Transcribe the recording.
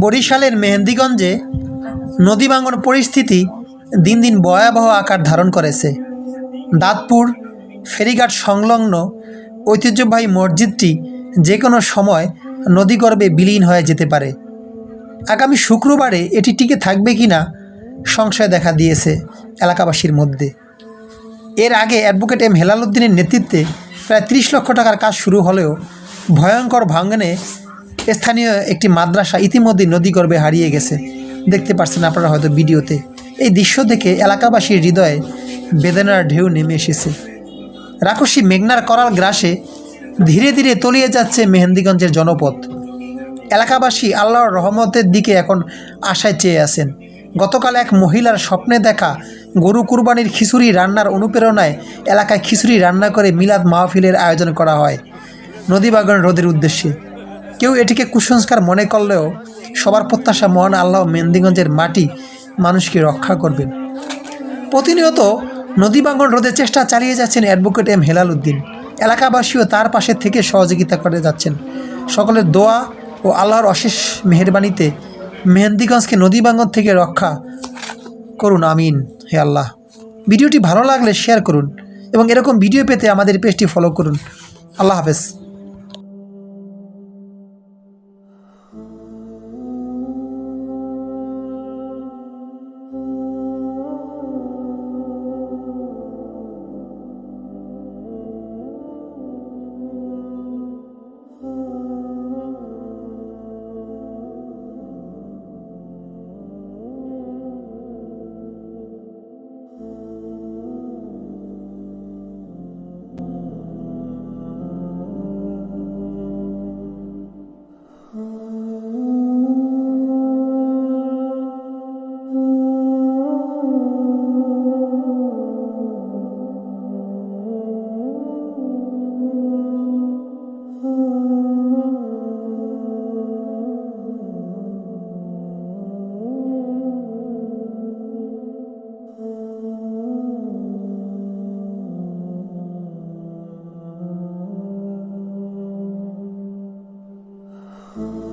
বরিশালের মেহেন্দিগঞ্জে নদী ভাঙন পরিস্থিতি দিন দিন ভয়াবহ আকার ধারণ করেছে। দাঁতপুর, ফেরিঘাট সংলগ্ন ঐতিহ্যবাহী মসজিদটি যে কোনো সময় নদীগর্ভে বিলীন হয়ে যেতে পারে। আগামী শুক্রবারে এটি টিকে থাকবে কি না সংশয় দেখা দিয়েছে এলাকাবাসীর মধ্যে। এর আগে অ্যাডভোকেট এম হেলাল উদ্দিনের নেতৃত্বে প্রায় ত্রিশ লক্ষ টাকার কাজ শুরু হলেও ভয়ঙ্কর ভাঙনে স্থানীয় একটি মাদ্রাসা ইতিমধ্যে নদীগর্ভে হারিয়ে গেছে। দেখতে পাচ্ছেন আপনারা হয়তো ভিডিওতে। এই দৃশ্য দেখে এলাকাবাসীর হৃদয়ে বেদনার ঢেউ নেমে এসেছে। রাকসী মেঘনার করাল গ্রাসে ধীরে ধীরে তলিয়ে যাচ্ছে মেহেন্দিগঞ্জের জনপদ। এলাকাবাসী আল্লাহর রহমতের দিকে এখন আশায় চেয়ে আছেন। গতকাল এক মহিলার স্বপ্নে দেখা গরু কুরবানির খিচুড়ি রান্নার অনুপ্রেরণায় এলাকায় খিচুড়ি রান্না করে মিলাদ মাহফিলের আয়োজন করা হয়। নদীবাগান রোদের উদ্দেশ্যে। কেউ এটিকে কুসংস্কার মনে করলেও সবার প্রত্যাশা মহান আল্লাহ মেহেন্দিগঞ্জের মাটি মানুষকে রক্ষা করবেন। প্রতিনিয়ত নদীবাঙ্গন রোধের চেষ্টা চালিয়ে যাচ্ছেন অ্যাডভোকেট এম হেলাল উদ্দিন। এলাকাবাসীও তার পাশে থেকে সহযোগিতা করে যাচ্ছেন। সকলের দোয়া ও আল্লাহর অশেষ মেহেরবানিতে মেহেন্দিগঞ্জকে নদীবাঙ্গন থেকে রক্ষা করুন, আমিন, হে আল্লাহ। ভিডিওটি ভালো লাগলে শেয়ার করুন এবং এরকম ভিডিও পেতে আমাদের পেজটি ফলো করুন। আল্লাহ হাফেজ। Oh.